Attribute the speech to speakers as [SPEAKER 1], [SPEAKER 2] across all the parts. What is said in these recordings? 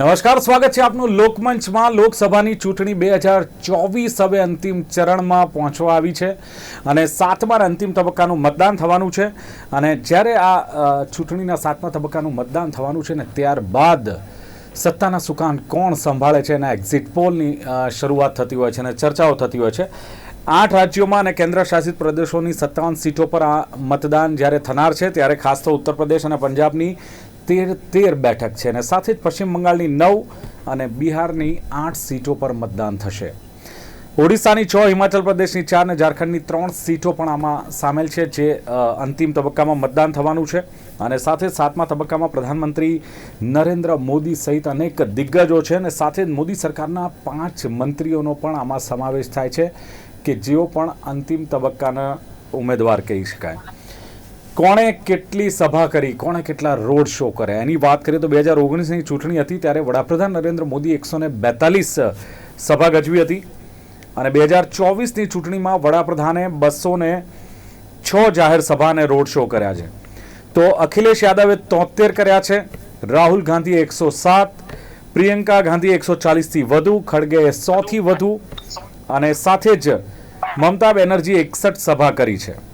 [SPEAKER 1] નમસ્કાર, સ્વાગત છે આપનું લોકમંચમાં. લોકસભાની ચૂંટણી બે હજાર ચોવીસ હવે અંતિમ ચરણમાં પહોંચવા આવી છે અને સાતમા અંતિમ તબક્કાનું મતદાન થવાનું છે. અને જ્યારે આ ચૂંટણીના સાતમા તબક્કાનું મતદાન થવાનું છે ને ત્યારબાદ સત્તાના સુકાન કોણ સંભાળે છે એના એક્ઝિટ પોલની શરૂઆત થતી હોય છે અને ચર્ચાઓ થતી હોય છે. આઠ રાજ્યોમાં અને કેન્દ્ર શાસિત પ્રદેશોની સત્તાવન સીટો પર આ મતદાન જ્યારે થનાર છે, ત્યારે ખાસ તો ઉત્તર પ્રદેશ અને પંજાબની તેર તેર બેઠક છે અને સાથે જ પશ્ચિમ બંગાળની નવ અને બિહારની આઠ સીટો પર મતદાન થશે. ઓડિશાની છ, હિમાચલ પ્રદેશની ચાર અને ઝારખંડની ત્રણ સીટો પણ આમાં સામેલ છે, જે અંતિમ તબક્કામાં મતદાન થવાનું છે. અને સાથે સાતમા તબક્કામાં પ્રધાનમંત્રી નરેન્દ્ર મોદી સહિત અનેક દિગ્ગજો છે અને સાથે જ મોદી સરકારના પાંચ મંત્રીઓનો પણ આમાં સમાવેશ થાય છે કે જેઓ પણ અંતિમ તબક્કાના ઉમેદવાર કહી શકાય. કોણે કેટલી સભા કરી, કોણે કેટલા રોડ શો કર્યા? એની વાત કરીએ તો બે હજાર ઓગણીસની ચૂંટણી હતી, ત્યારે વડાપ્રધાન નરેન્દ્ર મોદી એકસો ને બેતાલીસ સભા ગજવી હતી. અને બે હજાર ચોવીસની ચૂંટણીમાં વડાપ્રધાને બસો ને છ જાહેર સભા અને રોડ શો કર્યા છે. તો અખિલેશ યાદવે તોતેર કર્યા છે, રાહુલ ગાંધીએ એકસો સાત, પ્રિયંકા ગાંધી એકસો ચાલીસથી વધુ, ખડગેએ સોથી વધુ, અને સાથે જ મમતા બેનર્જી એકસઠ સભા કરી છે.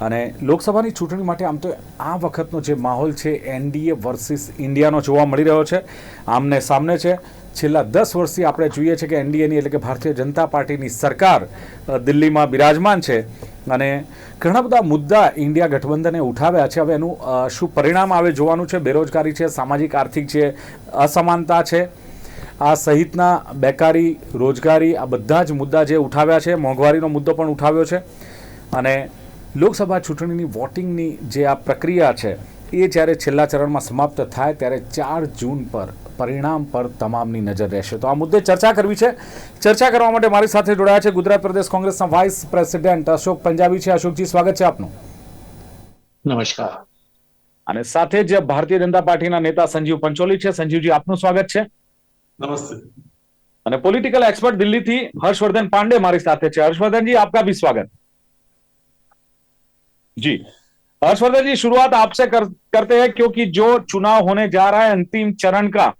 [SPEAKER 1] અને લોકસભાની ચૂંટણી માટે આમ તો આ વખતનો જે માહોલ છે, એનડીએ વર્સિસ ઇન્ડિયાનો જોવા મળી રહ્યો છે. આમને સામને છે. છેલ્લા દસ વર્ષથી આપણે જોઈએ છે કે એનડીએની એટલે કે ભારતીય જનતા પાર્ટીની સરકાર દિલ્હીમાં બિરાજમાન છે. અને ઘણા બધા મુદ્દા ઇન્ડિયા ગઠબંધને ઉઠાવ્યા છે. હવે એનું શું પરિણામ આવે જોવાનું છે? બેરોજગારી છે, સામાજિક આર્થિક છે અસમાનતા છે, આ સહિતના બેકારી, રોજગારી, આ બધા જ મુદ્દા જે ઉઠાવ્યા છે, મોંઘવારીનો મુદ્દો પણ ઉઠાવ્યો છે. અને લોકસભા ચૂંટણીની વોટિંગની જે આ પ્રક્રિયા છે એ જ્યારે છેલ્લા ચરણમાં સમાપ્ત થાય ત્યારે ચાર જૂન પર પરિણામ પર તમામની નજર રહેશે. તો આ મુદ્દે ચર્ચા કરવી છે. ચર્ચા કરવા માટે મારી સાથે જોડાયા છે ગુજરાત પ્રદેશ કોંગ્રેસના વાઇસ પ્રેસિડેન્ટ અશોક પંજાબી છે. અશોકજી સ્વાગત છે આપનું.
[SPEAKER 2] નમસ્કાર.
[SPEAKER 1] અને સાથે જ ભારતીય જનતા પાર્ટીના નેતા સંજીવ પંચોલી છે. સંજીવજી આપનું સ્વાગત છે.
[SPEAKER 3] નમસ્તે.
[SPEAKER 1] અને પોલિટિકલ એક્સપર્ટ દિલ્હીથી હર્ષવર્ધન પાંડે મારી સાથે છે. હર્ષવર્ધનજી આપકા ભી સ્વાગત. जी। हर्षवर्धन जी शुरुआत आपसे कर, करते हैं क्योंकि जो चुनाव होने जा रहा है अंतिम चरण का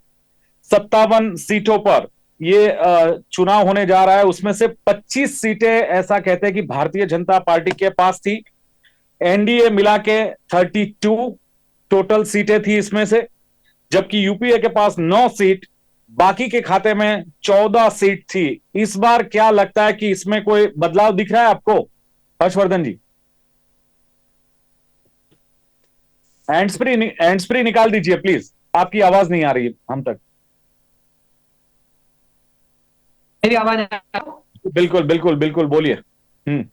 [SPEAKER 1] सत्तावन सीटों पर ये चुनाव होने जा रहा है उसमें से 25 सीटें ऐसा कहते हैं कि भारतीय जनता पार्टी के पास थी। एनडीए मिला के 32 टोटल सीटें थी इसमें से जबकि यूपीए के पास नौ सीट बाकी के खाते में चौदह सीट थी। इस बार क्या लगता है कि इसमें कोई बदलाव दिख रहा है आपको? Harshvardhan ji. Hands free hands free निकाल दीजिए प्लीज़ आपकी आवाज़ नहीं आ रही हम तक।
[SPEAKER 2] मेरी आवाज़ आ रही?
[SPEAKER 1] बिल्कुल बिल्कुल बिल्कुल बोलिए। हम्म।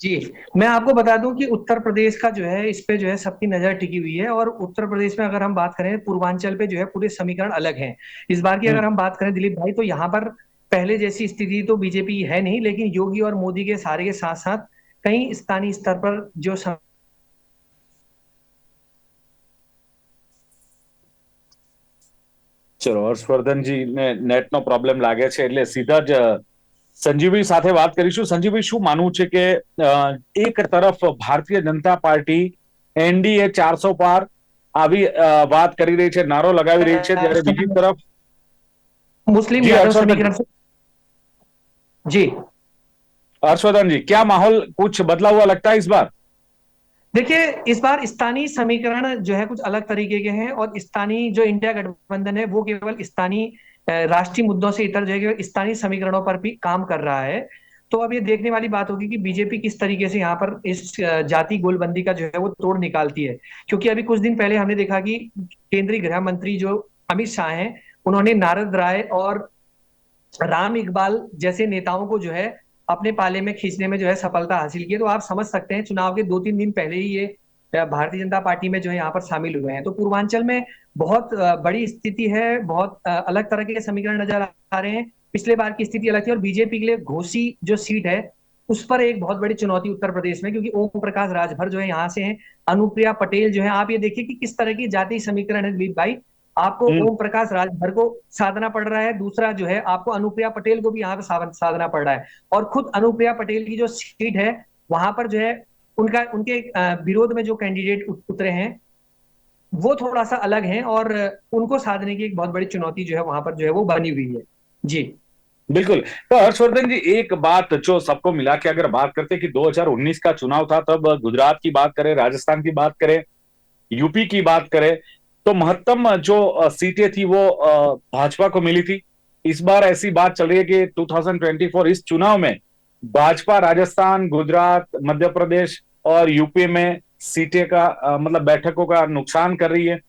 [SPEAKER 2] जी मैं आपको बता दूँ कि उत्तर प्रदेश का जो है इस पे जो है सबकी नज़र टिकी हुई है और उत्तर प्रदेश में अगर हम बात करें पूर्वांचल पे जो है पूरे समीकरण अलग हैं। इस बार की अगर हम बात करें दिलीप भाई तो यहाँ पर पहले जैसी स्थिति तो बीजेपी है नहीं लेकिन योगी और मोदी के सारे के साथ साथ कई स्थानीय स्तर पर जो सम...
[SPEAKER 1] ચલો હર્ષવર્ધનજી ને નેટનો પ્રોબ્લેમ લાગે છે એટલે સીધા જ સંજીવભાઈ સાથે વાત કરીશું સંજીવભાઈ શું માનવું છે કે અ, એક તરફ ભારતીય જનતા પાર્ટી એનડીએ ચારસો પાર આવી અ, વાત કરી રહી છે નારો લગાવી રહી છે જ્યારે બીજી તરફ
[SPEAKER 2] मुस्लिम
[SPEAKER 1] जी,
[SPEAKER 2] यादव
[SPEAKER 1] हर्षवर्धन।
[SPEAKER 2] जी,
[SPEAKER 1] क्या माहौल कुछ बदला हुआ लगता है इस बार
[SPEAKER 2] देखिए, इस बार स्थानीय समीकरण जो है कुछ अलग तरीके के हैं और स्थानीय जो इंडिया गठबंधन है, वो केवल स्थानीय राष्ट्रीय मुद्दों से इतर जो है स्थानीय समीकरणों पर भी काम कर रहा है तो अब ये देखने वाली बात होगी कि बीजेपी किस तरीके से यहाँ पर इस जाति गोलबंदी का जो है वो तोड़ निकालती है क्योंकि अभी कुछ दिन पहले हमने देखा कि केंद्रीय गृह मंत्री जो अमित शाह हैं, उन्होंने नारद राय और राम इकबाल जैसे नेताओं को जो है अपने पाले में खींचने में जो है सफलता हासिल की है। तो आप समझ सकते हैं, चुनाव के दो तीन दिन पहले ही ये भारतीय जनता पार्टी में जो है यहाँ पर शामिल हुए हैं। तो पूर्वांचल में बहुत बड़ी स्थिति है, बहुत अलग तरह के समीकरण नज़र आ रहे हैं। पिछले बार की स्थिति अलग थी और बीजेपी के लिए घोसी जो सीट है, उस पर एक बहुत बड़ी चुनौती उत्तर प्रदेश में, क्योंकि ओम प्रकाश राजभर जो है यहाँ से हैं। अनुप्रिया पटेल जो है, आप ये देखिए कि किस तरह की जाति समीकरण है। दिलीप भाई आपको
[SPEAKER 1] हम्म।
[SPEAKER 2] ओम प्रकाश राजभर को साधना पड़ रहा है दूसरा जो है आपको अनुप्रिया पटेल को भी यहाँ पे साधना पड़ रहा है। और खुद अनुप्रिया पटेल की जो सीट है वहाँ पर जो है उनका उनके विरोध में जो कैंडिडेट उतरे हैं वो थोड़ा सा अलग है और उनको साधने की एक बहुत बड़ी चुनौती जो है वहाँ पर जो है वो बनी हुई है। जी।
[SPEAKER 1] बिल्कुल। तो हर्षवर्धन जी एक बात जो सबको मिला के अगर बात करते कि 2019 का चुनाव था तब गुजरात की बात करें राजस्थान की बात करें यूपी की बात करें तो महत्तम जो सीटें थी वो भाजपा को मिली थी। इस बार ऐसी बात चल रही है कि 2024 इस चुनाव में भाजपा, राजस्थान, गुजरात, मध्य प्रदेश और यूपी में सीटें का मतलब बैठकों का नुकसान कर रही है।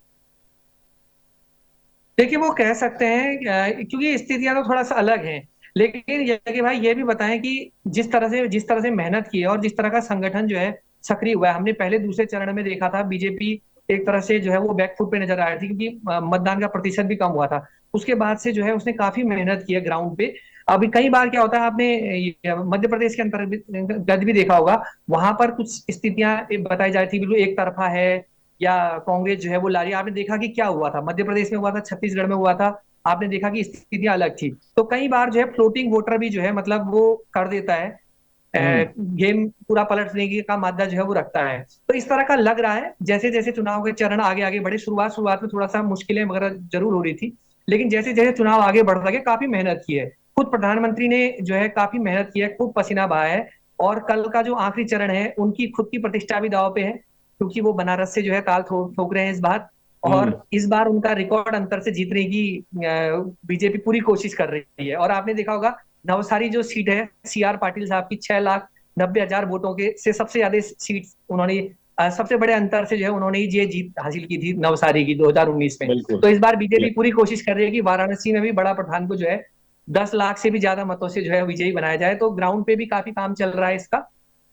[SPEAKER 2] देखिए, वो कह सकते हैं क्योंकि स्थितियाँ तो थोड़ा सा अलग है। लेकिन ये भाई, ये भी बताएँ कि जिस तरह से, जिस तरह से मेहनत की है और जिस तरह का संगठन जो है सक्रिय हुआ है। हमने पहले दूसरे चरण में देखा था, बीजेपी एक तरह से जो है वो बैकफुट पे नज़र आ रही थी क्योंकि मतदान का प्रतिशत भी कम हुआ था। उसके बाद से जो है उसने काफ़ी मेहनत की है ग्राउंड पे। अभी कई बार क्या होता है, आपने मध्य प्रदेश के अंतर्गत भी देखा होगा, वहाँ पर कुछ स्थितियाँ बताई जा रही थी, बिल्कुल एक तरफा है, या कांग्रेस जो है वो ला रही है आपने देखा कि क्या हुआ था? मध्य प्रदेश में हुआ था, छत्तीसगढ़ में हुआ था, आपने देखा कि स्थितियाँ अलग थी। तो कई बार जो है फ्लोटिंग वोटर भी जो है मतलब वो कर देता है। गेम पूरा पलटने की का मादा जो है वो रखता है। तो इस तरह का लग रहा है जैसे जैसे चुनाव के चरण आगे आगे बढ़े शुरुआत शुरुआत में थोड़ा सा मुश्किलें वगैरह ज़रूर हो रही थी लेकिन जैसे जैसे चुनाव आगे बढ़ रहा है काफ़ी मेहनत की है। खुद प्रधानमंत्री ने जो है काफ़ी मेहनत की है खूब पसीना बहा है और कल का जो आखिरी चरण है उनकी खुद की प्रतिष्ठा भी दाव पे है क्योंकि वो बनारस से जो है ताल ठोक रहे हैं इस बार और इस बार उनका रिकॉर्ड अंतर से जीतने की बीजेपी पूरी कोशिश कर रही है। और आपने देखा होगा नवसारी जो सीट है सी आर पाटिल साहब की छह लाख नब्बे हज़ार वोटों के से सबसे ज़्यादा सीट उन्होंने सबसे बड़े अंतर से जो है उन्होंने ये जीत हासिल की थी नवसारी की 2019 में। तो इस बार बीजेपी पूरी कोशिश कर रही है कि वाराणसी में भी बड़ा प्रधान को जो है दस लाख से भी ज़्यादा मतों से जो है विजयी बनाया जाए। तो ग्राउंड पे भी काफ़ी काम चल रहा है इसका।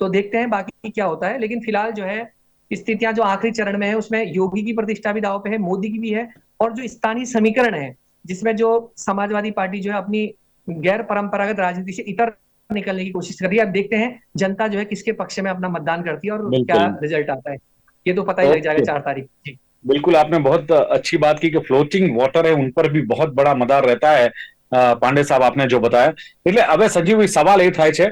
[SPEAKER 2] तो देखते हैं बाकी क्या होता है। लेकिन फ़िलहाल जो है स्थितियाँ जो आखिरी चरण में है उसमें योगी की प्रतिष्ठा भी दाव पे है मोदी की भी है और जो स्थानीय समीकरण है जिसमें जो समाजवादी पार्टी जो है अपनी गैर परंपरागत राजनीति से इतर निकलने की कोशिश कर रही है अब देखते हैं जनता जो है किसके पक्ष में अपना मतदान करती है और
[SPEAKER 1] बिल्कुल।
[SPEAKER 2] क्या रिजल्ट आता है ये तो पता ही लग जाएगा
[SPEAKER 1] ओके।
[SPEAKER 2] चार तारीख को। जी
[SPEAKER 1] बिल्कुल आपने बहुत अच्छी बात की कि फ्लोटिंग वाटर है उन पर भी बहुत बड़ा मदार रहता है અ, પાંડે સાહેબ આપને જો બતાયા એટલે હવે સજીવ સવાલ એ થાય છે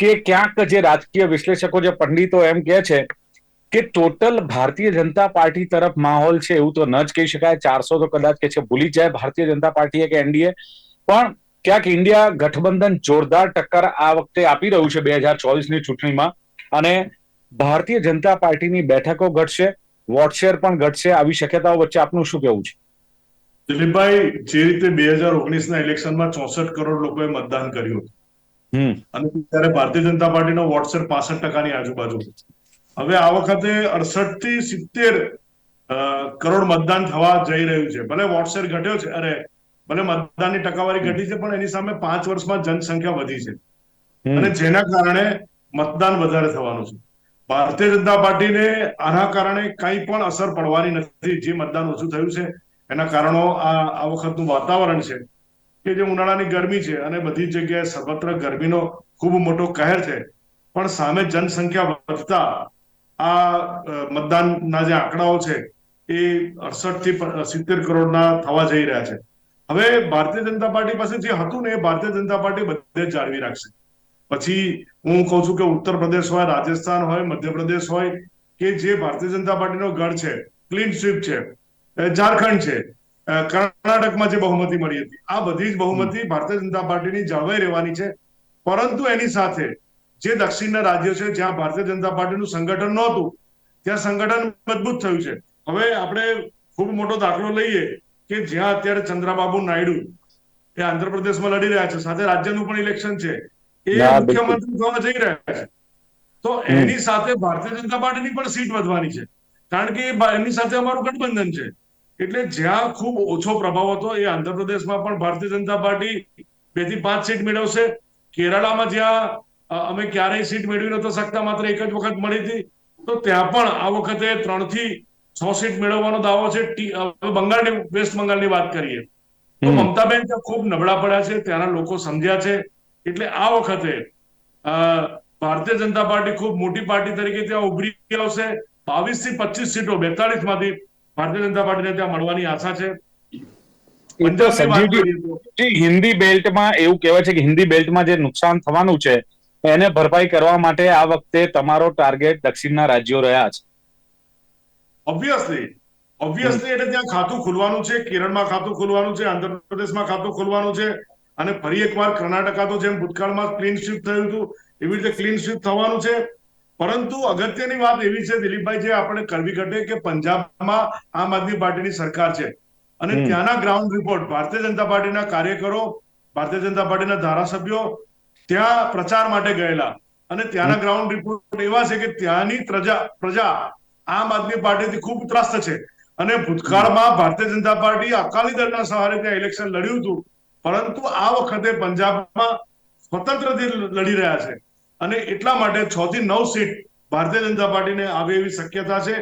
[SPEAKER 1] કે ક્યાંક જે રાજકીય વિશ્લેષકો જે પંડિતો એમ કહે છે કે ટોટલ ભારતીય જનતા પાર્ટી તરફ માહોલ છે એવું તો ન જ કહી શકાય ચારસો તો કદાચ કે છે ભૂલી જાય ભારતીય જનતા પાર્ટીએ કે એનડીએ પણ ક્યાંક ઇન્ડિયા ગઠબંધન જોરદાર ટક્કર આ વખતે આપી રહ્યું છે બે હજાર ચોવીસની ચૂંટણીમાં. અને ભારતીય જનતા પાર્ટીની બેઠકો ઘટશે વોટશેર પણ ઘટશે. આવી શક્યતાઓ વચ્ચે આપનું શું કહેવું છે?
[SPEAKER 3] દિલીપભાઈ જે રીતે બે હજાર ઓગણીસના ઇલેક્શનમાં ચોસઠ કરોડ લોકોએ મતદાન કર્યું હતું. અને ત્યારે ભારતીય જનતા પાર્ટીનો વોટશેર પાસઠ ટકાની આજુબાજુ. હવે આ વખતે અડસઠથી સિત્તેર કરોડ મતદાન થવા જઈ રહ્યું છે. ભલે વોટશેર ઘટ્યો છે અરે ભલે મતદાનની ટકાવારી ઘટી છે પણ એની સામે પાંચ વર્ષમાં જનસંખ્યા વધી છે. અને જેના કારણે મતદાન વધારે થવાનું છે. ભારતીય જનતા પાર્ટીને આના કારણે કઈ પણ અસર પડવાની નથી જે મતદાન ઓછું થયું છે એના કારણો આ આ વખતનું વાતાવરણ છે કે જે ઉનાળાની ગરમી છે અને બધી જગ્યાએ સર્વત્ર ગરમીનો ખૂબ મોટો કહેર છે. પણ સામે જનસંખ્યા વધતા આ મતદાનના જે આંકડાઓ છે એ અડસઠથી સિત્તેર કરોડના થવા જઈ રહ્યા છે. હવે ભારતીય જનતા પાર્ટી પાસે જે હતું ને એ ભારતીય જનતા પાર્ટી બધે જાળવી રાખશે. પછી હું કહું છું કે ઉત્તર પ્રદેશ હોય, રાજસ્થાન હોય, મધ્યપ્રદેશ હોય, કે જે ભારતીય જનતા પાર્ટીનો ગઢ છે, ક્લીન સ્વીપ છે ઝારખંડ છે કર્ણાટકમાં જે બહુમતી મળી હતી, આ બધી જ બહુમતી ભારતીય જનતા પાર્ટીની જળવાઈ રહેવાની છે. પરંતુ એની સાથે જે દક્ષિણના રાજ્યો છે, જ્યાં ભારતીય જનતા પાર્ટીનું સંગઠન નહોતું, ત્યાં સંગઠન મજબૂત થયું છે. હવે આપણે ખૂબ મોટો દાખલો લઈએ કે જ્યાં અત્યારે ચંદ્રબાબુ નાયડુ એ આંધ્રપ્રદેશમાં લડી રહ્યા છે સાથે રાજ્યનું પણ ઇલેક્શન છે એ મુખ્યમંત્રી થવા જઈ રહ્યા છે. તો એની સાથે ભારતીય જનતા પાર્ટીની પણ સીટ વધવાની છે. કારણ કે એમની સાથે અમારું ગઠબંધન છે. એટલે જ્યાં ખૂબ ઓછો પ્રભાવ હતો એ આંધ્રપ્રદેશમાં પણ ભારતીય જનતા પાર્ટી બેથી પાંચ સીટ મેળવશે. કેરળામાં જ્યાં અમે ક્યારેય સીટ મેળવી નતો શકતા માત્ર એક જ વખત મળી હતી. તો ત્યાં પણ આ વખતે ત્રણથી છ સીટ મેળવવાનો દાવો છે. હવે બંગાળની વેસ્ટ બંગાળની વાત કરીએ. તો મમતાબેન ત્યાં ખૂબ નબળા પડ્યા છે. ત્યાંના લોકો સમજ્યા છે. એટલે આ વખતે ભારતીય જનતા પાર્ટી ખૂબ મોટી પાર્ટી તરીકે ત્યાં ઉભરી આવશે. બાવીસથી પચીસ સીટો બેતાળીસમાંથી ભારતીય જનતા પાર્ટીને ત્યાં મળવાની આશા છે.
[SPEAKER 1] હિન્દી બેલ્ટમાં એવું કહેવાય છે કે હિન્દી બેલ્ટમાં જે નુકસાન થવાનું છે એને ભરપાઈ કરવા માટે આ વખતે તમારો ટાર્ગેટ દક્ષિણના રાજ્યો રહ્યા છે.
[SPEAKER 3] ઓબ્વિયસલી ઓબ્વિયસલી એટલે ત્યાં ખાતું ખોલવાનું છે કેરળમાં ખાતું ખોલવાનું છે આંધ્રપ્રદેશમાં ખાતું ખોલવાનું છે અને ફરી એકવાર કર્ણાટકા તો જેમ ભૂતકાળમાં ક્લીન સ્વીપ થયું હતું એવી રીતે ક્લીન સ્વીપ થવાનું છે. પરંતુ અગત્યની વાત એવી છે દિલીપભાઈ જે આપણે કરવી ઘટે કે પંજાબમાં આમ આદમી પાર્ટીની સરકાર છે. અને ત્યાંના ગ્રાઉન્ડ રિપોર્ટ ભારતીય જનતા પાર્ટીના કાર્યકરો ભારતીય જનતા પાર્ટીના ધારાસભ્યો ત્યાં પ્રચાર માટે ગયેલા. અને ત્યાંના ગ્રાઉન્ડ રિપોર્ટ એવા છે કે ત્યાંની પ્રજા પ્રજા આમ આદમી પાર્ટીથી ખૂબ ત્રસ્ત છે. અને ભૂતકાળમાં ભારતીય જનતા પાર્ટી અકાલી દળના સહારે ત્યાં ઇલેક્શન લડ્યું હતું. પરંતુ આ વખતે પંજાબમાં સ્વતંત્રથી લડી રહ્યા છે. અને એટલા માટે છ થી નવ સીટ ભારતીય જનતા પાર્ટીને આવે એવી શક્યતા છે.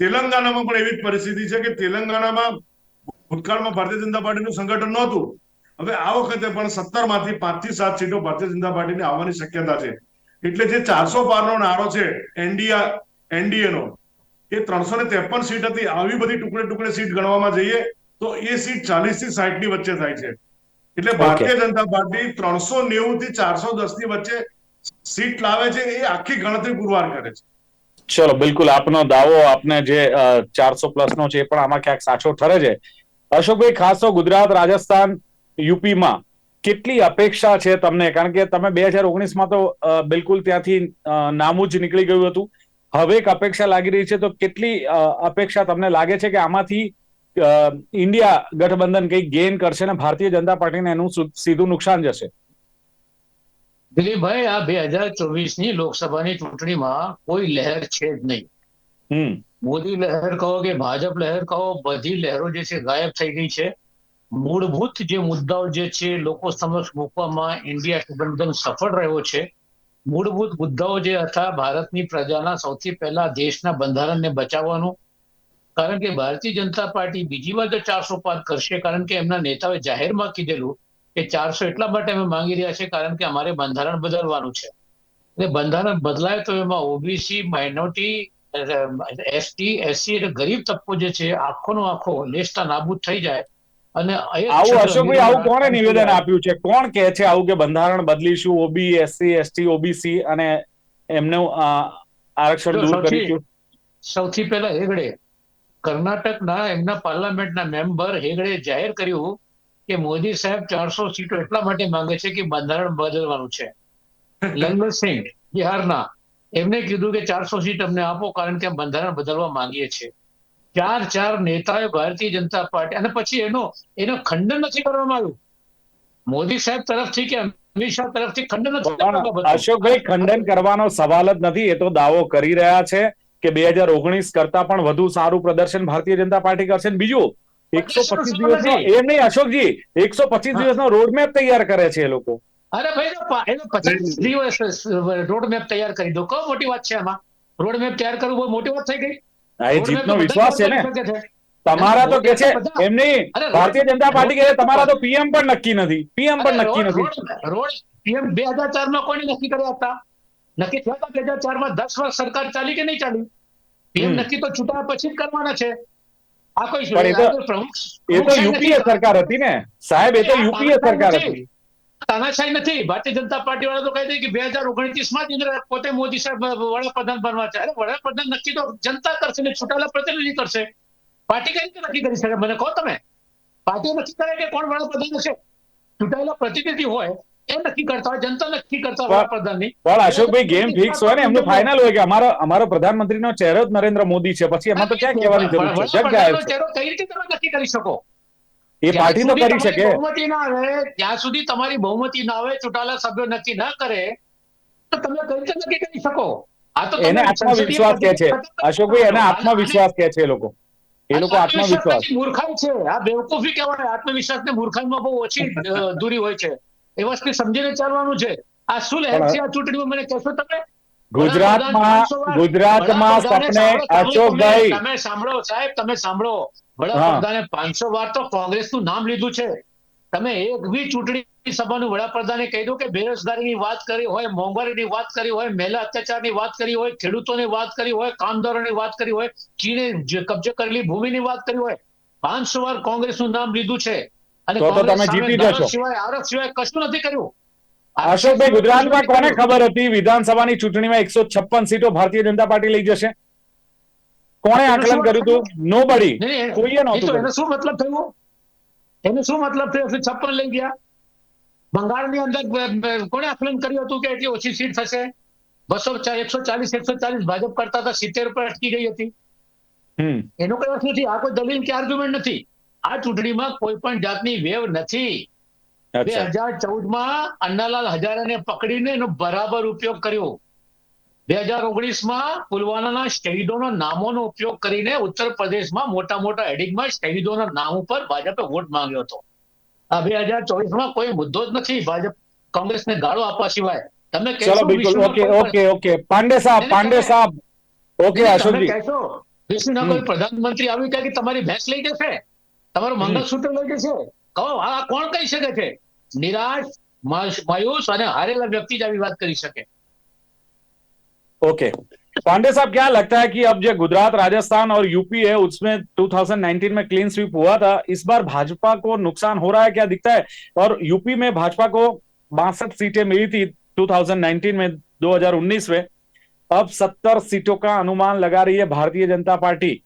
[SPEAKER 3] તેલંગાણામાં પણ એવી જ પરિસ્થિતિ છે કે તેલંગાણામાં ભૂતકાળમાં ભારતીય જનતા પાર્ટીનું સંગઠન નહોતું. હવે આ વખતે પણ સત્તરમાંથી પાંચથી સાત સીટો ભારતીય જનતા પાર્ટીને આવવાની શક્યતા છે. એટલે જે ચારસો પારનો નારો છે એનડીઆ નો એ ત્રણસો ને ત્રેપન સીટ હતી. આવી બધી ટુકડે ટુકડે સીટ ગણવામાં જઈએ તો એ સીટ ચાલીસથી સાઠની વચ્ચે થાય છે. એટલે ભારતીય જનતા પાર્ટી ત્રણસો નેવું થી ચારસો દસની વચ્ચે સીટ લાવે છે. એ આખી ગણતરી પુરવાર કરે છે.
[SPEAKER 1] ચલો બિલકુલ આપનો દાવો આપને જે ચારસો પ્લસ નો છે એ પણ આમાં ક્યાંક સાચો ઠરે છે. અશોકભાઈ ખાસ તો ગુજરાત રાજસ્થાન યુપીમાં કેટલી અપેક્ષા છે તમને? કારણ કે તમે બે હજાર ઓગણીસમાં તો બિલકુલ ત્યાંથી નામું જ નીકળી ગયું હતું. હવે એક અપેક્ષા લાગી રહી છે તો કેટલી અપેક્ષા તમને લાગે છે કે આમાંથી ઇન્ડિયા ગઠબંધન કંઈક ગેઇન કરશે ને ભારતીય જનતા પાર્ટીને એનું સીધું નુકસાન જશે?
[SPEAKER 4] દિલીપભાઈ આ બે હજાર ચોવીસની લોકસભાની ચૂંટણીમાં કોઈ લહેર છે જ નહીં.
[SPEAKER 1] હમ.
[SPEAKER 4] મોદી લહેર કહો કે ભાજપ લહેર કહો બધી લહેરો જે છે ગાયબ થઈ ગઈ છે. મૂળભૂત જે મુદ્દાઓ જે છે લોકો સમક્ષ મૂકવામાં ઇન્ડિયા ગઠબંધન સફળ રહ્યો છે. મૂળભૂત મુદ્દાઓ જે હતા ભારતની પ્રજાના સૌથી પહેલા દેશના બંધારણને બચાવવાનું, કારણ કે ભારતીય જનતા પાર્ટી બીજી વાર જો ચારસો પાર કરશે, કારણ કે એમના નેતાઓએ જાહેરમાં કીધેલું કે ચારસો એટલા માટે અમે માંગી રહ્યા છે કારણ કે અમારે બંધારણ બદલવાનું છે. એટલે બંધારણ બદલાય તો એમાં ઓબીસી માઇનોરિટી એસટી, એસસી એટલે ગરીબ તબકો જે છે આખો નો આખો લેસ્ટા નાબૂદ થઈ જાય. અને
[SPEAKER 1] આવું અશોકભાઈ આવું કોણે નિવેદન આપ્યું છે? કોણ કહે છે આવું કે બંધારણ બદલીશું ઓબી એસસી એસટી ઓબીસી અને એમનું આરક્ષણ દૂર કરીશું?
[SPEAKER 4] સૌથી પહેલા હેગડે કર્ણાટકના એમના પાર્લામેન્ટના મેમ્બર હેગડે જાહેર કર્યું કે મોદી સાહેબ ચારસો સીટો એટલા માટે માંગે છે કે બંધારણ બદલવાનું છે. લંગરસિંહ બિહારના એમને કીધું કે ચારસો સીટ અમને આપો કારણ કે બંધારણ બદલવા માંગીએ છીએ. ચાર ચાર નેતાઓએ ભારતીય જનતા પાર્ટી અને પછી એનો એનો ખંડન નથી કરવામાં આવ્યું. મોદી સાહેબ તરફથી કે અમિત શાહ તરફથી ખંડન નથી.
[SPEAKER 1] અશોકભાઈ ખંડન કરવાનો સવાલ જ નથી એ તો દાવો કરી રહ્યા છે કે બે હજાર ઓગણીસ કરતા પણ વધુ સારું પ્રદર્શન ભારતીય જનતા પાર્ટી કરશે. બીજું એકસો પચીસ દિવસનો એ નહીં અશોકજી એકસો પચીસ
[SPEAKER 4] હા.
[SPEAKER 1] દિવસનો રોડમેપ તૈયાર કરે છે એ લોકો.
[SPEAKER 4] અરે ભાઈ એનો પચીસ દિવસ રોડ મેપ તૈયાર કરી દો. કયો મોટી વાત છે આમાં? રોડ મેપ તૈયાર કરવું બહુ મોટી વાત થઈ ગઈ?
[SPEAKER 1] આ એ જીતનો વિશ્વાસ છે ને. તમારા તો કે છે એમ નહીં ભારતીય જનતા પાર્ટી કે તમારા તો પીએમ પણ નક્કી નથી. પીએમ પણ નક્કી નથી.
[SPEAKER 4] રોડ- પીએમ બે હજાર ચારમાં કોઈને નક્કી કર્યા હતા? નક્કી થયા હતા બે હજાર ચારમાં? દસ વર્ષ સરકાર ચાલી કે નહીં ચાલી? પીએમ નક્કી તો ચૂંટાયા પછી જ કરવાના છે. આ કોઈ
[SPEAKER 1] એ તો- યુપીએ સરકાર હતી ને. સાહેબ એ તો યુપીએ સરકાર હતી.
[SPEAKER 4] તાનાશાહી નથી. ભારતીય જનતા પાર્ટી વાળા તો કહી દે કે બે હજાર ઓગણત્રીસમાં જ ઇન્દિરા પોતે મોદી સાહેબ વડાપ્રધાન બનવા છે. અરે વડાપ્રધાન નક્કી તો જનતા કરશે ને ચૂંટાયેલા પ્રતિનિધિ કરશે. પાર્ટી કઈ રીતે નક્કી કરી શકે? મને કહો તમે. પાર્ટી નક્કી કરે કે કોણ વડાપ્રધાન હશે? ચૂંટાયેલા પ્રતિનિધિ હોય એ નક્કી કરતા હોય જનતા નક્કી કરતા હોય વડાપ્રધાનની.
[SPEAKER 1] પણ અશોકભાઈ ગેમ ફિક્સ હોય ને એમનું ફાઇનલ હોય કે અમારો અમારો પ્રધાનમંત્રીનો ચહેરો જ નરેન્દ્ર મોદી છે. પછી એમાં તો ક્યાં કહેવાની જરૂર છે? જગ છે.
[SPEAKER 4] ચહેરો કઈ રીતે તમે નક્કી કરી શકો?
[SPEAKER 1] એ પાર્ટી તો કરી શકે.
[SPEAKER 4] બહુમતી ના આવે જ્યાં સુધી તમારી બહુમતી ના આવે ચૂંટાયેલા સભ્યો નક્કી ના કરે તો તમે કઈ રીતે નક્કી કરી શકો. આ તો
[SPEAKER 1] એને આત્મવિશ્વાસ કે છે. અશોકભાઈ એને આત્મવિશ્વાસ કે છે એ લોકો. એ લોકો આત્મવિશ્વાસ
[SPEAKER 4] મૂર્ખાઈ છે. આ બેવકૂફી કહેવાય. આત્મવિશ્વાસ ને મૂર્ખાઈમાં બહુ ઓછી દૂરી હોય છે. એ વસ્તુ સમજીને ચાલવાનું છે. આ શું લહેર
[SPEAKER 1] પણ-
[SPEAKER 4] છે આ ચૂંટણીમાં મને કહેશો તમે?
[SPEAKER 1] ગુજરાતમાં ગુજરાતમાં સપને અશોકભાઈ.
[SPEAKER 4] તમે સાંભળો સાહેબ તમે સાંભળો. વડાપ્રધાને પાંચસો વાર તો કોંગ્રેસનું નામ લીધું છે. તમે એક બી ચૂંટણી સભાનું વડાપ્રધાને કહ્યું કે બેરોજગારીની વાત કરી હોય મોંઘવારીની વાત કરી હોય મહિલા અત્યાચારની વાત કરી હોય ખેડૂતોની વાત કરી હોય કામદારોની વાત કરી હોય ચીને કબજે કરેલી ભૂમિની વાત કરી હોય પાંચસો વાર કોંગ્રેસનું નામ લીધું છે. અને કોંગ્રેસ. સિવાય આરોપ સિવાય કશું નથી કર્યું.
[SPEAKER 1] અશોકભાઈ ગુજરાતમાં કોને ખબર હતી? વિધાનસભાની ચૂંટણીમાં એકસો છપ્પન સીટો ભારતીય જનતા પાર્ટી લઈ જશે. કોણે આકલન કર્યું હતું? નો બડી કોઈએ નહોતું
[SPEAKER 4] એનો શું મતલબ થયો? એનો શું મતલબ થયો? છપ્પન લઈ ગયા. બંગાળની અંદર કોણે આકલન કર્યું હતું કે એટલી ઓછી સીટ થશે? બસો એકસો ચાલીસ એકસો ચાલીસ ભાજપ કરતા હતા સિત્તેર પર અટકી ગઈ હતી. એનો કોઈ અર્થ નથી. આ કોઈ દલીલ કે આર્ગ્યુમેન્ટ નથી. આ ચૂંટણીમાં કોઈ પણ જાતની વેવ નથી. બે હજાર ચૌદમાં અન્નાલાલ હજારાને પકડીને એનો બરાબર ઉપયોગ કર્યો. બે હજાર ઓગણીસમાં પુલવામાના શહીદોના નામોનો ઉપયોગ કરીને ઉત્તર પ્રદેશમાં મોટા મોટા હેડિંગમાં શહીદોના નામ ઉપર ભાજપે વોટ માંગ્યો હતો. આ બે હજાર ચોવીસમાં કોઈ મુદ્દો જ નથી. ભાજપ કોંગ્રેસને ગાળો આપવા સિવાય. તમે
[SPEAKER 1] ચલો બિલકુલ. Okay okay okay. પાંડે સાહેબ પાંડે સાહેબ. ઓકે અશોકજી
[SPEAKER 4] વિશ્વના પ્રધાનમંત્રી આવી કે તમારી ભેંસ લઈ જશે? તમારું મંગળસૂત્ર લઈ જશે? કહો આ કોણ કહી શકે છે? નિરાશ માયુસ અને હારેલા વ્યક્તિ જ આવી વાત કરી શકે.
[SPEAKER 1] ओके। पांडे साहब, क्या लगता है कि अब जो गुजरात, राजस्थान और यूपी है, उसमें 2019 में क्लीन स्वीप हुआ था, इस बार भाजपा को नुकसान हो रहा है, क्या दिखता है? और यूपी में भाजपा को बासठ सीटें मिली थी 2019 में 2019 में। अब 70 सीटों का अनुमान लगा रही है भारतीय जनता पार्टी।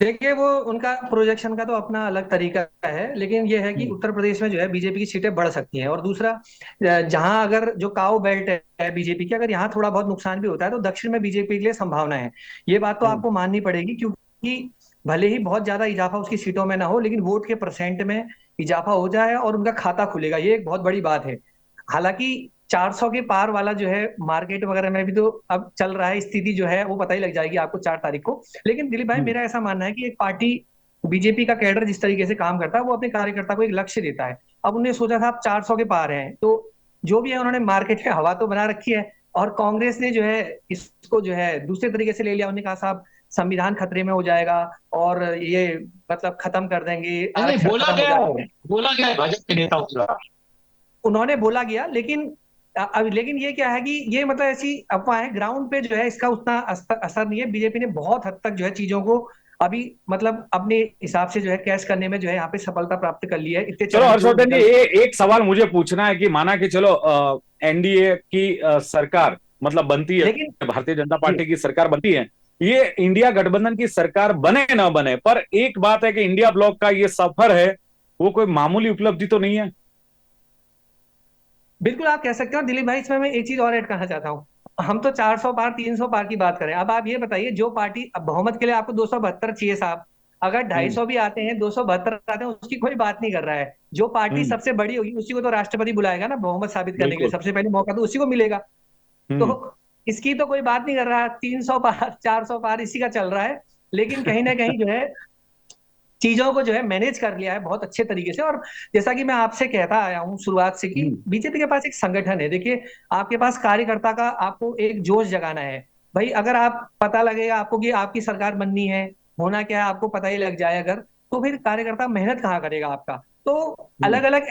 [SPEAKER 2] देखिए वो उनका प्रोजेक्शन का तो अपना अलग तरीका है लेकिन ये है कि
[SPEAKER 1] हम्म।
[SPEAKER 2] उत्तर प्रदेश में जो है बीजेपी की सीटें बढ़ सकती हैं और दूसरा जहाँ अगर जो काउ बेल्ट है बीजेपी की अगर यहाँ थोड़ा बहुत नुकसान भी होता है तो दक्षिण में बीजेपी के लिए संभावना है ये बात तो
[SPEAKER 1] हम्म।
[SPEAKER 2] आपको माननी पड़ेगी क्योंकि भले ही बहुत ज़्यादा इजाफा उसकी सीटों में ना हो लेकिन वोट के परसेंट में इजाफा हो जाए और उनका खाता खुलेगा ये एक बहुत बड़ी बात है हालाँकि 400 के पार वाला जो है मार्केट वगैरह में भी तो अब चल रहा है स्थिति जो है वो पता ही लग जाएगी आपको चार तारीख को। लेकिन दिलीप भाई
[SPEAKER 1] हम्म।
[SPEAKER 2] मेरा ऐसा मानना है कि एक पार्टी बीजेपी का कैडर जिस तरीके से काम करता है वो अपने कार्यकर्ता को एक लक्ष्य देता है। अब उन्हें सोचा था आप 400 के पार हैं तो जो भी है उन्होंने मार्केट में हवा तो बना रखी है और कांग्रेस ने जो है इसको जो है दूसरे तरीके से ले लिया। उन्होंने कहा साहब संविधान खतरे में हो जाएगा और ये मतलब खत्म कर देंगे
[SPEAKER 4] बोला गया बोला गया भाजपा के नेताओं द्वारा
[SPEAKER 2] उन्होंने बोला गया लेकिन अब लेकिन ये क्या है कि ये मतलब ऐसी अफवाह है ग्राउंड पे जो है इसका उतना असर नहीं है। बीजेपी ने बहुत हद तक जो है चीज़ों को अभी मतलब अपने हिसाब से जो है कैश करने में जो है यहाँ पे सफलता प्राप्त कर ली है। इतने
[SPEAKER 1] चलो हर्षवर्धन जी ये एक सवाल मुझे पूछना है कि माना कि चलो एनडीए की अ, सरकार मतलब बनती है
[SPEAKER 2] लेकिन
[SPEAKER 1] भारतीय जनता पार्टी की सरकार बनती है ये इंडिया गठबंधन की सरकार बने न बने पर एक बात है कि इंडिया ब्लॉक का ये सफ़र है वो कोई मामूली उपलब्धि तो नहीं है?
[SPEAKER 2] बिल्कुल आप कह सकते हो दिलीप भाई इसमें मैं एक चीज़ और ऐड करना चाहता हूँ। हम तो 400 पार 300 पार की बात करें। अब आप ये बताइए जो पार्टी बहुमत के लिए आपको दो सौ बहत्तर चाहिए साहब। अगर 250 भी आते हैं 272 आते हैं उसकी कोई बात नहीं कर रहा है। जो पार्टी
[SPEAKER 1] हम्म।
[SPEAKER 2] सबसे बड़ी होगी उसी को तो राष्ट्रपति बुलाएगा ना बहुमत साबित करने के लिए। सबसे पहले मौका तो उसी को मिलेगा।
[SPEAKER 1] हम्म,
[SPEAKER 2] तो इसकी तो कोई बात नहीं कर रहा। तीन सौ पार चार सौ पार इसी का चल रहा है। लेकिन कहीं ना कहीं जो है चीज़ों को जो है मैनेज कर लिया है बहुत अच्छे तरीके से। और जैसा कि मैं आपसे कहता आया हूँ शुरुआत से कि
[SPEAKER 1] हम्म।
[SPEAKER 2] बीजेपी के पास एक संगठन है। देखिए आपके पास कार्यकर्ता का आपको एक जोश जगाना है। भाई अगर आप पता लगेगा आपको कि आपकी सरकार बननी है होना क्या है आपको पता ही लग जाए अगर तो फिर कार्यकर्ता मेहनत कहाँ करेगा आपका? तो अलग अलग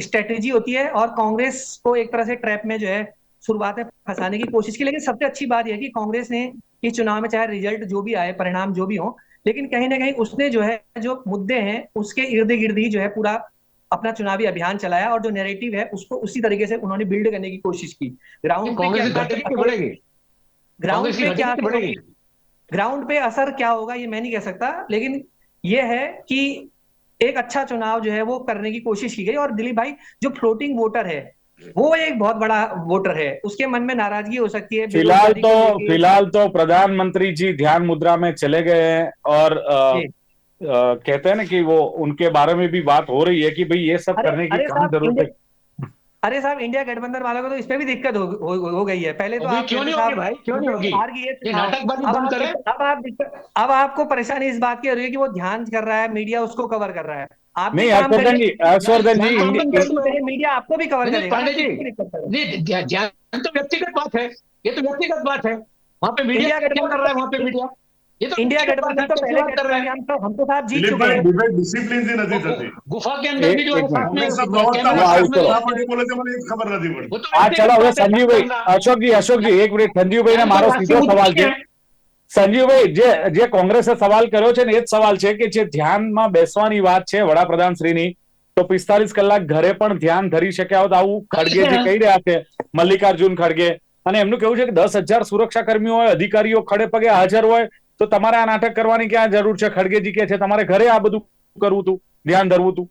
[SPEAKER 2] स्ट्रेटेजी होती है और कांग्रेस को एक तरह से ट्रैप में जो है शुरुआत में फंसाने की कोशिश की। लेकिन सबसे अच्छी बात यह है कि कांग्रेस ने इस चुनाव में चाहे रिज़ल्ट जो भी आए परिणाम जो भी हो लेकिन कहीं ना कहीं उसने जो है जो मुद्दे हैं उसके इर्द गिर्द ही जो है पूरा अपना चुनावी अभियान चलाया और जो नैरेटिव है उसको उसी तरीके से उन्होंने बिल्ड करने की कोशिश की। ग्राउंड पे ग्राउंड पे क्या ग्राउंड पे असर क्या होगा ये मैं नहीं कह सकता लेकिन ये है कि एक अच्छा चुनाव जो है वो करने की कोशिश की गई और दिलीप भाई जो फ्लोटिंग वोटर है वो एक बहुत बड़ा वोटर है। उसके मन में नाराज़गी हो सकती है
[SPEAKER 1] फ़िलहाल तो फ़िलहाल तो प्रधानमंत्री जी ध्यान मुद्रा में चले गए हैं और
[SPEAKER 2] आ,
[SPEAKER 1] आ, कहते हैं ना कि वो उनके बारे में भी बात हो रही है कि भाई ये सब करने की
[SPEAKER 2] काम
[SPEAKER 1] कहाँ ज़रूरत है?
[SPEAKER 2] अरे साहब इंडिया गठबंधन वालों को तो इसमें भी दिक्कत हो, हो, हो गई है पहले तो आप
[SPEAKER 4] क्यों नहीं होगी भाई? क्यों नहीं होगी?
[SPEAKER 2] है।
[SPEAKER 4] नाटकबाजी
[SPEAKER 2] अब
[SPEAKER 4] बंद
[SPEAKER 2] आप-
[SPEAKER 4] करें।
[SPEAKER 2] अब आप अब आपको परेशानी इस बात की हो रही है कि वो ध्यान कर रहा है मीडिया उसको कवर कर रहा है आप भी
[SPEAKER 1] नहीं हर्षवर्धन। जी हर्षवर्धन जी
[SPEAKER 2] मीडिया आपको भी कवर
[SPEAKER 4] नहीं,
[SPEAKER 2] करेगा?
[SPEAKER 4] नहीं ध्यान तो व्यक्तिगत बात है ये तो व्यक्तिगत बात है वहाँ पे मीडिया क्या
[SPEAKER 2] गठबंधन-
[SPEAKER 4] कर रहा है वहाँ पे मीडिया
[SPEAKER 2] इंडिया
[SPEAKER 4] व्यक्तिगत
[SPEAKER 2] गठबंधन तो
[SPEAKER 4] बात है,
[SPEAKER 2] पहले
[SPEAKER 4] कैसी बात कर रहे
[SPEAKER 2] कहते
[SPEAKER 4] हैं
[SPEAKER 2] हम तो हम तो साहब जीत चुके
[SPEAKER 3] દિલીપભાઈ
[SPEAKER 2] हैं
[SPEAKER 3] ડિબેટ ડિસિપ્લિનથી નથી થતી
[SPEAKER 4] गुफा के अंदर भी जो है
[SPEAKER 1] एक
[SPEAKER 4] साथ में
[SPEAKER 3] કોંગ્રેસના પ્રવક્તા
[SPEAKER 4] कैमरा
[SPEAKER 1] वो
[SPEAKER 4] साथ में
[SPEAKER 1] आयुष
[SPEAKER 3] આ પાર્ટી બોલે છે મને એ જ ખબર નથી પડતી
[SPEAKER 4] वो तो
[SPEAKER 1] હા
[SPEAKER 4] व्यक्तिगत
[SPEAKER 1] ચલો હવે
[SPEAKER 4] बात है,
[SPEAKER 1] સંજીવભાઈ
[SPEAKER 4] करना।
[SPEAKER 1] અશોક જી અશોક જી એક મિનિટ સંજીવભાઈ ને મારો સીધો
[SPEAKER 4] राष्ट्रीय
[SPEAKER 1] સવાલ
[SPEAKER 4] मुद्दे
[SPEAKER 1] છે સંજીવભાઈ જે જે કોંગ્રેસે સવાલ કર્યો છે ને એ જ સવાલ છે કે જે ધ્યાનમાં બેસવાની વાત છે વડાપ્રધાન શ્રીની તો પિસ્તાલીસ કલાક ઘરે પણ ધ્યાન ધરી શક્યા હોત આવું ખડગેજી કહી રહ્યા છે મલ્લિકાર્જુન ખડગે અને એમનું કેવું છે કે દસ હજાર સુરક્ષા કર્મીઓ હોય અધિકારીઓ ખડે પગે હાજર હોય તો તમારે આ નાટક કરવાની ક્યાં જરૂર છે? ખડગેજી કે છે તમારે ઘરે આ બધું કરવું હતું ધ્યાન ધરવું હતું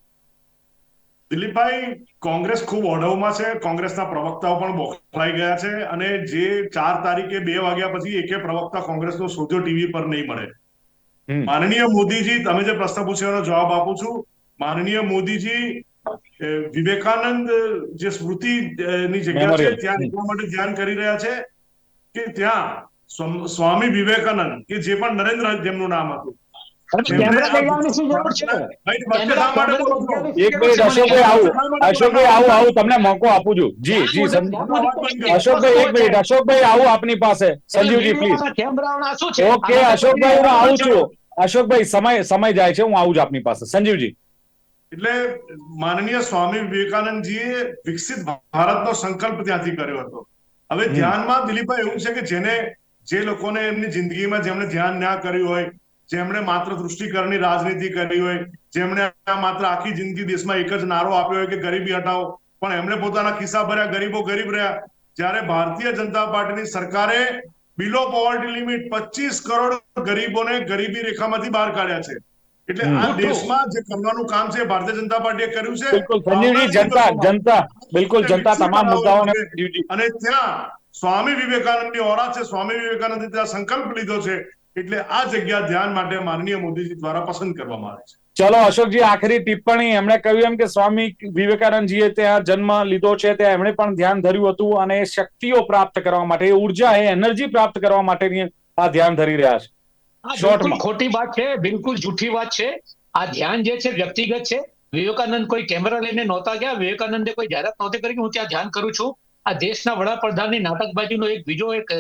[SPEAKER 3] દિલીપભાઈ કોંગ્રેસ ખૂબ ઓઢવમાં છે કોંગ્રેસના પ્રવક્તાઓ પણ બોખલાઈ ગયા છે અને જે ચાર તારીખે બે વાગ્યા પછી એકે પ્રવક્તા કોંગ્રેસનો સોજો ટીવી પર નહીં મળે. માનનીય મોદીજી તમે જે પ્રશ્ન પૂછ્યો એનો જવાબ આપું છું. માનનીય મોદીજી વિવેકાનંદ જે સ્મૃતિ ની જગ્યા છે ત્યાં એટલા માટે ધ્યાન કરી રહ્યા છે કે ત્યાં સ્વમ- વિવેકાનંદ કે જે પણ નરેન્દ્ર જેમનું નામ હતું.
[SPEAKER 1] અશોકભાઈ અશોકભાઈ આવું આવું તમને મોકો આપું છું. જી જી અશોકભાઈ એક મિનિટ અશોકભાઈ આવું આપની પાસે. સંજીવજી પ્લીઝ
[SPEAKER 4] કેમેરાઓના શું છે?
[SPEAKER 1] ઓકે અશોકભાઈ હું આવું છું. અશોકભાઈ સમય સમય જાય છે હું આવું છું આપની પાસે. સંજીવજી
[SPEAKER 3] એટલે માનનીય સ્વામી વિવેકાનંદજીએ વિકસિત ભારતનો સંકલ્પ ત્યાંથી કર્યો હતો. હવે ધ્યાનમાં દિલીપભાઈ એવું છે કે જેને જે લોકોને એમની જિંદગીમાં જેમણે ધ્યાન ના કર્યું હોય જેમણે માત્ર તૃષ્ટિકરણની રાજનીતિ કરી હોય જેમણે માત્ર આખી જિંદગી દેશમાં એક જ નારો આપ્યો હોય કે ગરીબી હટાવો પણ એમણે પોતાના ખિસ્સા ભર્યા ગરીબો ગરીબ રહ્યા. જ્યારે ભારતીય જનતા પાર્ટીની સરકારે બિલો પોવર્ટી લિમિટ પચીસ કરોડ ગરીબોને ગરીબી રેખામાંથી બહાર કાઢ્યા છે. એટલે આ દેશમાં જે કરવાનું કામ છે ભારતીય જનતા પાર્ટીએ કર્યું છે.
[SPEAKER 1] બિલકુલ. જનતા જનતા બિલકુલ જનતા તમામ મુદ્દાઓને
[SPEAKER 3] અને ત્યાં સ્વામી વિવેકાનંદની ઓરા છે સ્વામી વિવેકાનંદે ત્યાં સંકલ્પ લીધો છે એટલે આ જગ્યા ધ્યાન માટે માનનીય મોદીજી દ્વારા પસંદ કરવામાં આવે છે.
[SPEAKER 1] ચલો અશોકજી આખરી ટિપ્પણી. એમણે કહ્યું એમ કે સ્વામી વિવેકાનંદજીએ ત્યાં જન્મ લીધો છે ત્યાં એમણે પણ ધ્યાન ધર્યું હતું અને શક્તિઓ પ્રાપ્ત કરવા માટે ઊર્જા એ એનર્જી પ્રાપ્ત કરવા માટેની આ ધ્યાન ધરી રહ્યા છે.
[SPEAKER 4] ખોટી વાત છે બિલકુલ જૂઠી વાત છે. આ ધ્યાન જે છે વ્યક્તિગત છે. વિવેકાનંદ કોઈ કેમેરા લઈને નહોતા ગયા. વિવેકાનંદે કોઈ જાહેરાત નહોતી કરી કે હું ત્યાં ધ્યાન કરું છું. આ દેશના વડાપ્રધાનની નાટકબાજીનો એક બીજો એક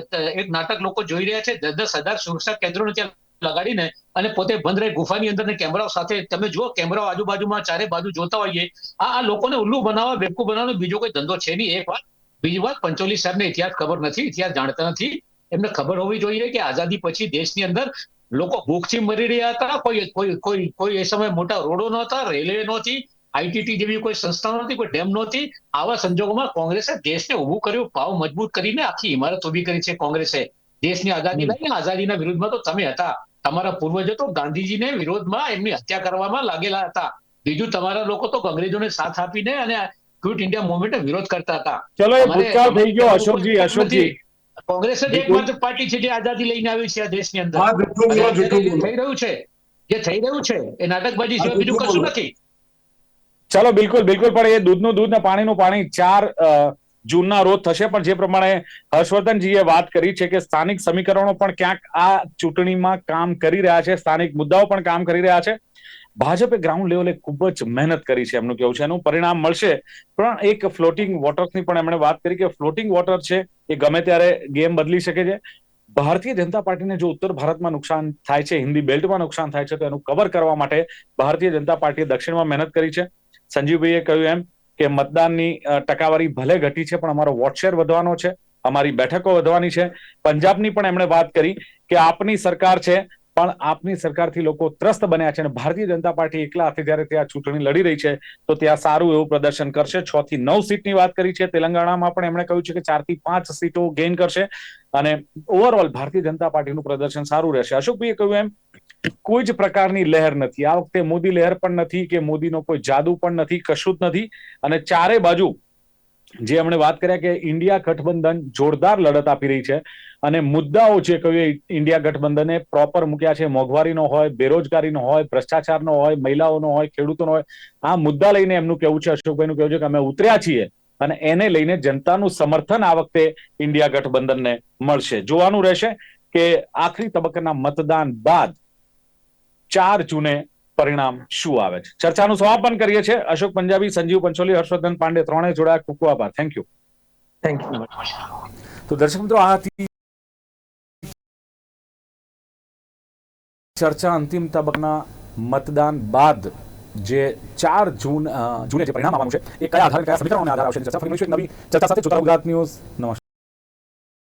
[SPEAKER 4] એક નાટક લોકો જોઈ રહ્યા છે. દસ દસ હજાર સુરક્ષા કેન્દ્રોને ત્યાં લગાડીને અને પોતે બંધ રહે ગુફાની અંદર કેમેરાઓ સાથે. તમે જુઓ, કેમેરાઓ આજુબાજુમાં ચારે બાજુ જોતા હોઈએ. આ આ લોકોને ઉલ્લુ બનાવવા બેવકૂફ બનાવવાનો બીજો કોઈ ધંધો છે નહીં. એક વાત. બીજી વાત, પંચોલી સાહેબને ઇતિહાસ ખબર નથી, ઇતિહાસ જાણતા નથી. એમને ખબર હોવી જોઈએ કે આઝાદી પછી દેશની અંદર લોકો ભૂખથી મરી રહ્યા હતા. કોઈ કોઈ કોઈ કોઈ એ સમયે મોટા રોડો નહોતા, રેલવે નહોતી. આઈટીટી જેવી કોઈ સંસ્થા નહોતી કોઈ ડેમ નહોતી આવા સંજોગોમાં કોંગ્રેસે દેશને ઉભું કર્યું ભાવ મજબૂત કરીને આખી ઇમારત ઊભી કરી છે કોંગ્રેસે. દેશની આઝાદી લઈને આઝાદીના વિરુદ્ધમાં તો તમે હતા. તમારા પૂર્વજો તો ગાંધીજીને વિરોધમાં એમની હત્યા કરવામાં લાગેલા હતા. બીજું તમારા લોકો તો અંગ્રેજોને સાથ આપીને અને ક્વિટ ઇન્ડિયા મુવમેન્ટનો વિરોધ કરતા હતા.
[SPEAKER 1] ચલો એ ભૂતકાળ થઈ ગયો અશોકજી અશોકજી.
[SPEAKER 4] કોંગ્રેસ જ. એકમાત્ર પાર્ટી છે જે આઝાદી લઈને આવી છે આ દેશની અંદર. થઈ રહ્યું છે જે થઈ રહ્યું છે એ નાટકબાજી સિવાય
[SPEAKER 3] આ
[SPEAKER 4] બીજું કશું નથી.
[SPEAKER 1] ચલો, બિલકુલ બિલકુલ. પણ એ દૂધનું દૂધ ને પાણીનું પાણી ચાર જૂનના રોજ થશે. પણ જે પ્રમાણે હર્ષવર્ધનજીએ વાત કરી છે કે સ્થાનિક સમીકરણો પણ ક્યાંક આ ચૂંટણીમાં કામ કરી રહ્યા છે. સ્થાનિક મુદ્દાઓ પણ કામ કરી રહ્યા છે. ભાજપે ગ્રાઉન્ડ લેવલે ખૂબ જ મહેનત કરી છે, એમનું કેવું છે. એનું પરિણામ મળશે. પણ એક ફ્લોટિંગ વોટર્સની પણ એમણે વાત કરી કે ફ્લોટિંગ વોટર છે, એ ગમે ત્યારે ગેમ બદલી શકે છે. ભારતીય જનતા પાર્ટીને જો ઉત્તર ભારતમાં નુકસાન થાય છે, હિન્દી બેલ્ટમાં નુકસાન થાય છે, તો એનું કવર કરવા માટે ભારતીય જનતા પાર્ટીએ દક્ષિણમાં મહેનત કરી છે. સંજીવભાઈએ કહ્યું એમ કે મતદાનની ટકાવારી ભલે ઘટી છે, પણ અમારો વોટશેર વધવાનો છે, અમારી બેઠકો વધવાની છે. પંજાબની પણ એમણે વાત કરી કે આપની સરકાર છે, પણ આપની સરકારથી લોકો ત્રસ્ત બન્યા છે અને ભારતીય જનતા પાર્ટી એકલા હાથે જ્યારે ત્યાં ચૂંટણી લડી રહી છે, તો ત્યાં સારું એવું પ્રદર્શન કરશે. છ થી નવ સીટની વાત કરી છે, તેલંગાણામાં પણ એમણે કહ્યું છે કે ચારથી પાંચ સીટો ગેઇન કરશે અને ઓવરઓલ ભારતીય જનતા પાર્ટીનું પ્રદર્શન સારું રહેશે. અશોકભાઈએ કહ્યું એમ કોઈ જ પ્રકારની લહેર નથી. આ વખતે મોદી લહેર પણ નથી કે મોદીનો કોઈ જાદુ પણ નથી કશું જ નથી. અને ચારે બાજુ જે એમણે વાત કર્યા કે ઇન્ડિયા ગઠબંધન જોરદાર લડત આપી રહી છે અને મુદ્દાઓ જે કહ્યું ઇન્ડિયા ગઠબંધને પ્રોપર મૂક્યા છે. મોંઘવારીનો હોય, બેરોજગારીનો હોય, ભ્રષ્ટાચારનો હોય, મહિલાઓનો હોય, ખેડૂતોનો હોય, આ મુદ્દા લઈને એમનું કેવું છે, અશોકભાઈનું કેવું છે કે અમે ઉતર્યા છીએ અને એને લઈને જનતાનું સમર્થન આ વખતે ઇન્ડિયા ગઠબંધનને મળશે. જોવાનું રહેશે કે આખરી તબક્કાના મતદાન બાદ ચાર જૂને પરિણામ શું આવે છે? ચર્ચાનું સમાપન કરીએ છીએ. અશોક પંજાબી સંજીવ પંચોલી હર્ષવર્ધન પાંડે ત્રણેય જોડાયા. ખૂબ ખૂબ આભાર. થેન્ક યુ
[SPEAKER 2] થેન્ક યુ
[SPEAKER 1] તો દર્શક મિત્રો આ હતી ચર્ચા અંતિમ તબક્કાના મતદાન બાદ જે ચાર જૂન જૂને જે પરિણામ આવવાનું છે એ કયા આધારે કયા સમીકરણોને આધાર આવશે ચર્ચા ફરી મળીશું. એક નવી ચર્ચા સાથે જોતા ગુજરાત ન્યૂઝ. નમસ્કાર.